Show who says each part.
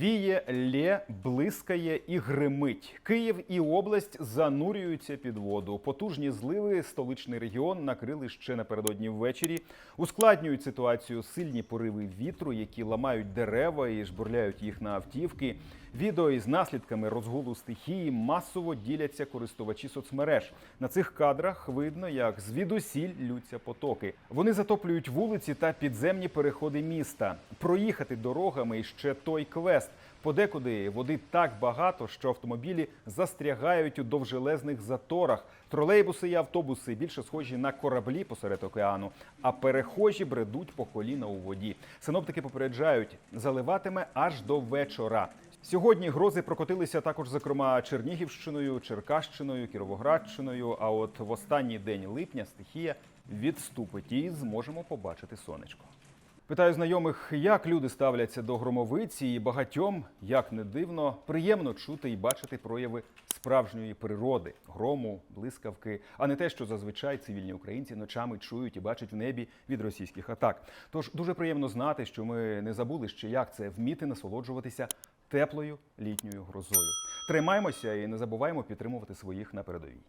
Speaker 1: Віє, лє, блискає і гримить. Київ і область занурюються під воду. Потужні зливи столичний регіон накрили ще напередодні ввечері. Ускладнюють ситуацію сильні пориви вітру, які ламають дерева і жбурляють їх на автівки. Відео із наслідками розгулу стихії масово діляться користувачі соцмереж. На цих кадрах видно, як звідусіль лються потоки. Вони затоплюють вулиці та підземні переходи міста. Проїхати дорогами ще той квест. Подекуди води так багато, що автомобілі застрягають у довжелезних заторах. Тролейбуси і автобуси більше схожі на кораблі посеред океану, а перехожі бредуть по коліна у воді. Синоптики попереджають, заливатиме аж до вечора. Сьогодні грози прокотилися також, зокрема, Чернігівщиною, Черкащиною, Кіровоградщиною. А от в останній день липня стихія відступить і зможемо побачити сонечко. Питаю знайомих, як люди ставляться до громовиці, і багатьом, як не дивно, приємно чути і бачити прояви справжньої природи, грому, блискавки, а не те, що зазвичай цивільні українці ночами чують і бачать в небі від російських атак. Тож дуже приємно знати, що ми не забули ще, як це вміти насолоджуватися теплою літньою грозою. Тримаймося і не забуваємо підтримувати своїх на передовій.